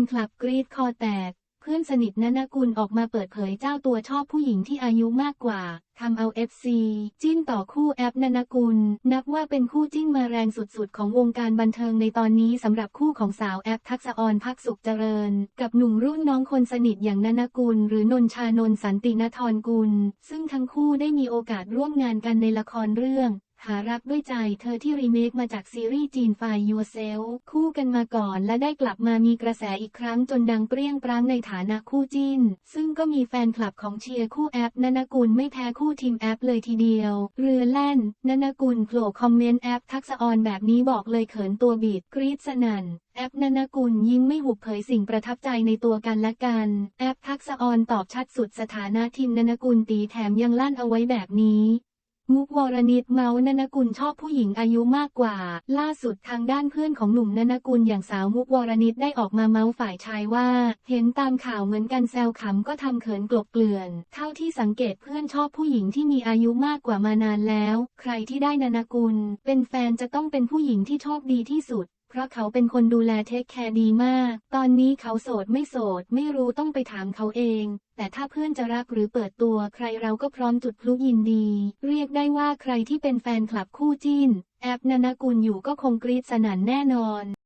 นคลับกรีดคอแตก เพื่อนสนิทนนกุลออกมาเปิดเผยเจ้าตัวชอบผู้หญิงที่อายุมากกว่าทำเอาเอฟซีจิ้นต่อคู่แอปนนกุล นับว่าเป็นคู่จิ้นมาแรงสุดๆ ของวงการบันเทิงในตอนนี้สำหรับคู่ของสาวแอปทักษะออนพักสุขเจริญ กับหนุ่มรุ่นน้องคนสนิทอย่างนนกุล หรือนนชานนสันตินทรกุล ซึ่งทั้งคู่ได้มีโอกาสร่วมงานกันในละครเรื่อง หารักด้วยใจเธอที่รีเมคมาจากซีรีส์จีนไฟ Yourself คู่กันมาก่อนและได้กลับมามีกระแสอีกครั้งจนดังเปรี้ยงปร้างในฐานะคู่จิ้น ซึ่งก็มีแฟนคลับของเชียร์คู่แอปนนกุลไม่แพ้คู่ทีมแอปเลยทีเดียว เรือแล่นนนกุลโผล่คอมเมนต์แอปทักษออนแบบนี้บอกเลยเขินตัวบิดกรี๊ดสนั่นแอปนนกุลยิ้มไม่หุบเผยสิ่งประทับใจในตัวกันและกัน แอปทักษออนตอบชัดสุดสถานะทีมนนกุลตีแถมยังลั่นเอาไว้แบบนี้ มุกวรณิตเมาส์นนกุลชอบผู้หญิงอายุมากกว่า ล่าสุดทางด้านเพื่อนของหนุ่มนนกุลอย่างสาวมุกวรณิตได้ออกมาเมาส์ฝ่ายชายว่า เห็นตามข่าวเหมือนกันแซวขำก็ทำเขินกลบเกลื่อน เท่าที่สังเกตเพื่อนชอบผู้หญิงที่มีอายุมากกว่ามานานแล้ว ใครที่ได้นนกุล เป็นแฟนจะต้องเป็นผู้หญิงที่โชคดีที่สุด เพราะเขาเป็นคนดูแลเทคแคร์ดีมาก ตอนนี้เขาโสดไม่โสด ไม่รู้ต้องไปถามเขาเอง แต่ถ้าเพื่อนจะรักหรือเปิดตัวใครเราก็พร้อมจุดพลุยินดี เรียกได้ว่าใครที่เป็นแฟนคลับคู่จิ้น แอปนนากุลอยู่ก็คงกรี๊ดสนั่นแน่นอน